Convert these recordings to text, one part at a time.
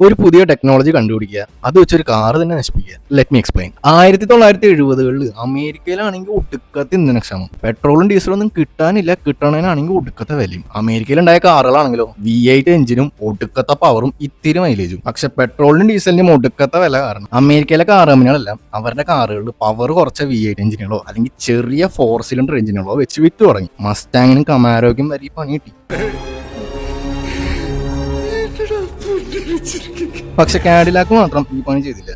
ഒരു പുതിയ ടെക്നോളജി കണ്ടുപിടിക്കുക. അത് വെച്ചൊരു കാർ തന്നെ നശിപ്പിക്കുക. ലെറ്റ് മീ എക്സ്പ്ലെയിൻ ആയിരത്തി തൊള്ളായിരത്തി എഴുപതുകളിൽ അമേരിക്കയിലാണെങ്കിൽ ഒടുക്കത്തെ ഇന്ധനക്ഷമം പെട്രോളും ഡീസലും ഒന്നും കിട്ടാനില്ല. കിട്ടണേനാണെങ്കിൽ ഒടുക്കത്തെ വിലയും. അമേരിക്കയിലുണ്ടായ കാറുകളാണെങ്കിലോ വി എയ്റ്റ് എഞ്ചിനും ഒടുക്കത്തെ പവറും ഇത്തിരി മൈലേജും പക്ഷെ പെട്രോളിനും ഡീസലിനും ഒടുക്കത്തെ വില കാരണം അമേരിക്കയിലെ കാർ കമ്പനികളെല്ലാം അവരുടെ കാറുകളിൽ പവർ കുറച്ച വി എയ്റ്റ് എഞ്ചിനുകളോ അല്ലെങ്കിൽ ചെറിയ ഫോർ സിലിണ്ടർ എഞ്ചിനുകളോ വെച്ച് വിറ്റ് തുടങ്ങി മസ്റ്റാങ്ങിനും കമാരോയ്ക്കും വരെ ഈ പണി കിട്ടി. പക്ഷെ കാഡിലാക്ക് മാത്രം ഈ പണി ചെയ്തില്ല.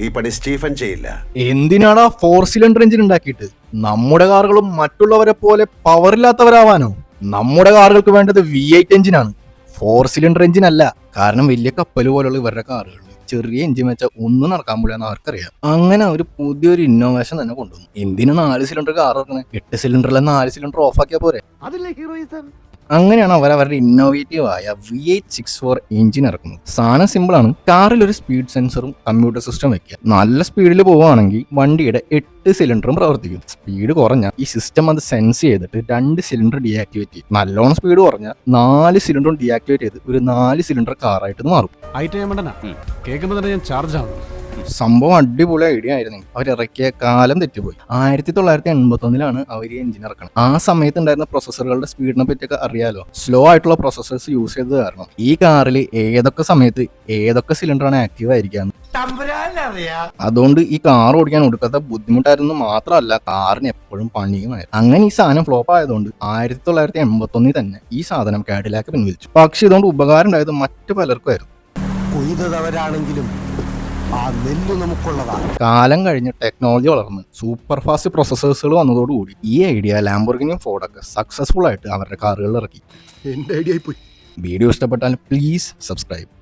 ഈ പണി സ്റ്റീഫൻ ചെയ്യില്ല. എന്തിനാടാ ഫോർ സിലിണ്ടർ എഞ്ചിൻ ഉണ്ടാക്കിയിട്ട്? നമ്മുടെ കാറുകളും മറ്റുള്ളവരെ പോലെ പവർ ഇല്ലാത്തവരാവാനോ നമ്മുടെ കാറുകൾക്ക് വേണ്ടത് വി എയ്റ്റ് എഞ്ചിനാണ്. ഫോർ സിലിണ്ടർ എഞ്ചിൻ അല്ല. കാരണം വലിയ കപ്പൽ പോലുള്ള ഇവരുടെ കാറുകൾ. ചെറിയ എഞ്ചിൻ വെച്ചാൽ ഒന്നും നടക്കാൻ പോലെന്ന് അവർക്കറിയാം. അങ്ങനെ ഒരു പുതിയൊരു ഇന്നോവേഷൻ തന്നെ കൊണ്ടുവന്നു. എന്തിനു നാല് സിലിണ്ടർ കാർ ഇറക്കണേ? എട്ട് സിലിണ്ടറിലെ നാല് സിലിണ്ടർ ഓഫ് ആക്കിയാ പോരെ? അതില്ലേ ഹീറോയിസം അങ്ങനെയാണ് അവർ അവരുടെ ഇന്നോവേറ്റീവ് ആയ V eight six four engine ഇറക്കുന്നത്. സാധനം സിമ്പിൾ ആണ്. കാറിൽ ഒരു സ്പീഡ് സെൻസറും കമ്പ്യൂട്ടർ സിസ്റ്റം വെക്കുക. നല്ല സ്പീഡിൽ പോവുകയാണെങ്കിൽ വണ്ടിയുടെ എട്ട് സിലിണ്ടറും പ്രവർത്തിക്കും. സ്പീഡ് കുറഞ്ഞ ഈ സിസ്റ്റം അത് സെൻസ് ചെയ്തിട്ട് രണ്ട് സിലിണ്ടർ ഡീആക്ടിവേറ്റ് ചെയ്യും. നല്ലോണം സ്പീഡ് കുറഞ്ഞ നാല് സിലിണ്ടറും ഡീആക്ടിവേറ്റ് ചെയ്ത് ഒരു നാല് സിലിണ്ടർ കാറായിട്ട് മാറും. കേൾക്കുമ്പോൾ തന്നെ ഞാൻ ചാർജ് ആവുന്നു. സംഭവം അടിപൊളി ഐഡിയ ആയിരുന്നു. അവർ ഇറക്കിയ കാലം തെറ്റിപ്പോയി. ആയിരത്തി തൊള്ളായിരത്തി എൺപത്തി ഒന്നിലാണ് അവർ ഈ എഞ്ചിൻ ഇറക്കണം ആ സമയത്ത് ഉണ്ടായിരുന്ന പ്രൊസസ്സറുകളുടെ സ്പീഡിനെ പറ്റിയൊക്കെ അറിയാലോ? സ്ലോ ആയിട്ടുള്ള പ്രൊസസ്സേഴ്സ് യൂസ് ചെയ്തത് കാരണം ഈ കാറിൽ ഏതൊക്കെ സമയത്ത് ഏതൊക്കെ സിലിണ്ടറാണ് ആക്റ്റീവ് ആയിരിക്കാന്ന് അതുകൊണ്ട് ഈ കാർ ഓടിക്കാൻ ഒടുക്കാത്ത ബുദ്ധിമുട്ടായിരുന്നു മാത്രമല്ല കാറിന് എപ്പോഴും പണിയുമായിരുന്നു. അങ്ങനെ ഈ സാധനം ഫ്ലോപ്പ് ആയതുകൊണ്ട് ആയിരത്തി തൊള്ളായിരത്തി എൺപത്തി ഒന്നിൽ തന്നെ ഈ സാധനം കാഡിലാക്ക് പിൻവലിച്ചു. പക്ഷെ ഇതുകൊണ്ട് ഉപകാരം ഉണ്ടായത് മറ്റു പലർക്കുമായിരുന്നു കൊയ്തവരാണെങ്കിലും ആ നെല്ല് നമുക്കുള്ളതാണ്. കാലം കഴിഞ്ഞ് ടെക്നോളജി വളർന്ന് സൂപ്പർ ഫാസ്റ്റ് പ്രോസസേഴ്സുകൾ വന്നതോടുകൂടി ഈ ഐഡിയ ലാംബോർഗിനിയും ഫോർഡൊക്കെ സക്സസ്ഫുൾ ആയിട്ട് അവരുടെ കാറുകളിൽ ഇറക്കി. എന്റെ ഐഡിയ പോയി. വീഡിയോ ഇഷ്ടപ്പെട്ടാൽ പ്ലീസ് സബ്സ്ക്രൈബ്